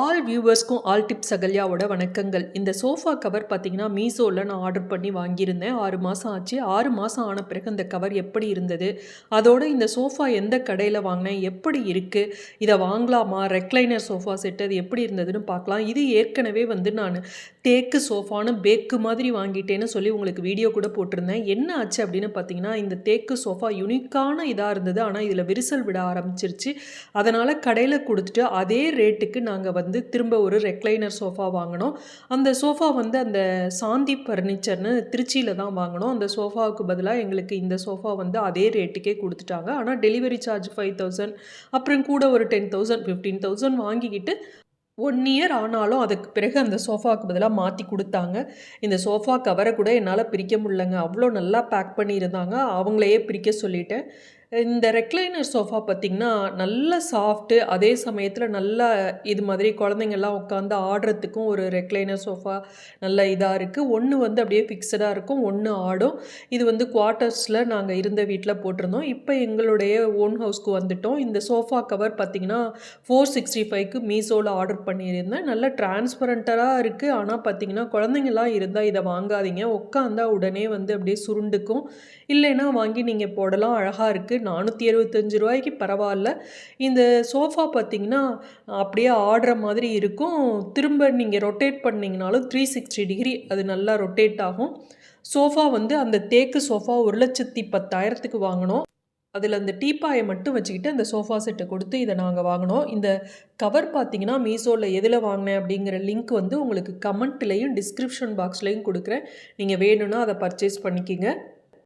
All வியூவர்ஸ்க்கும் all tips அகல்யாவோட வணக்கங்கள். இந்த சோஃபா கவர் பார்த்தீங்கன்னா மீஷோவில் நான் ஆர்டர் பண்ணி வாங்கியிருந்தேன். ஆறு மாதம் ஆச்சு. ஆறு மாதம் ஆன பிறகு இந்த கவர் எப்படி இருந்தது? அதோட இந்த சோஃபா எந்த கடையில் வாங்கினேன்? எப்படி இருக்குது இதை வாங்கலாமா? ரெக்லைனர் சோஃபா செட் அது எப்படி இருந்ததுன்னு பார்க்கலாம். இது ஏற்கனவே வந்து நான் தேக்கு சோஃபான்னு பேக்கு மாதிரி வாங்கிட்டேன்னு சொல்லி உங்களுக்கு வீடியோ கூட போட்டிருந்தேன். என்ன ஆச்சு அப்படின்னு பார்த்தீங்கன்னா இந்த தேக்கு சோஃபா யுனிக்கான இதாக இருந்தது. ஆனால் இதில் விரிசல் விட ஆரம்பிச்சிருச்சு. அதனால் கடையில் கொடுத்துட்டு அதே ரேட்டுக்கு நாங்கள் வந்து திரும்ப ஒரு ரெக்லைனர் சோஃபா வாங்கினோம் அந்த சோஃபா வந்து அந்த சாந்தி ஃபர்னிச்சர்னு திருச்சியில் தான் வாங்கினோம் அந்த சோஃபாவுக்கு பதிலாக எங்களுக்கு இந்த சோஃபா வந்து அதே ரேட்டுக்கே கொடுத்துட்டாங்க. ஆனால் டெலிவரி சார்ஜ் ஃபைவ் தௌசண்ட் அப்புறம் கூட ஒரு டென் தௌசண்ட் ஃபிஃப்டீன் தௌசண்ட் வாங்கிக்கிட்டு ஒன் இயர் ஆனாலும் அதுக்கு பிறகு அந்த சோஃபாவுக்கு பதிலாக மாற்றி கொடுத்தாங்க. இந்த சோஃபா கவரை கூட என்னால் பிரிக்க முடியலங்க. அவ்வளோ நல்லா பேக் பண்ணியிருந்தாங்க. அவங்களையே பிரிக்க சொல்லிட்டேன். இந்த ரெக்லைனர் சோஃபா பார்த்திங்கன்னா நல்ல சாஃப்ட்டு அதே சமயத்தில் நல்லா இது மாதிரி குழந்தைங்கள்லாம் உட்காந்து ஆடுறதுக்கும் ஒரு ரெக்லைனர் சோஃபா நல்ல இதாக இருக்குது ஒன்று வந்து அப்படியே ஃபிக்ஸடாக இருக்கும் ஒன்று ஆடும். இது வந்து குவார்ட்டர்ஸில் நாங்கள் இருந்த வீட்டில் போட்டிருந்தோம். இப்போ எங்களுடைய ஓன் ஹவுஸ்க்கு வந்துட்டோம். இந்த சோஃபா கவர் பார்த்திங்கன்னா ஃபோர் சிக்ஸ்டி ஃபைவ்க்கு மீஷோவில் ஆர்டர் பண்ணியிருந்தேன். நல்லா டிரான்ஸ்பரண்ட்டாக இருக்குது ஆனால் பார்த்திங்கன்னா குழந்தைங்கள்லாம் இருந்தால் இதை வாங்காதீங்க. உட்காந்தா உடனே வந்து அப்படியே சுருண்டுக்கும். இல்லைன்னா வாங்கி நீங்கள் போடலாம். அழகாக இருக்குது நானூற்றி எழுபத்தஞ்சு ரூபாய்க்கு பரவாயில்ல. இந்த சோஃபா பார்த்தீங்கன்னா அப்படியே ஆடுற மாதிரி இருக்கும். திரும்ப நீங்கள் ரொட்டேட் பண்ணிங்கனாலும் த்ரீ சிக்ஸ்டி டிகிரி அது நல்லா ரொட்டேட் ஆகும். சோஃபா வந்து அந்த தேக்கு சோஃபா ஒரு லட்சத்தி பத்தாயிரத்துக்கு வாங்கினோம். அதில் அந்த டீப்பாயை மட்டும் வச்சுக்கிட்டு அந்த சோஃபா செட்டை கொடுத்து இதை நாங்கள் வாங்கினோம். இந்த கவர் பார்த்தீங்கன்னா மீஷோவில் எதில் வாங்கினேன் அப்படிங்கிற லிங்க் வந்து உங்களுக்கு கமெண்ட்லேயும் டிஸ்கிரிப்ஷன் பாக்ஸ்லேயும் கொடுக்குறேன். நீங்கள் வேணும்னா அதை பர்ச்சேஸ் பண்ணிக்கிங்க.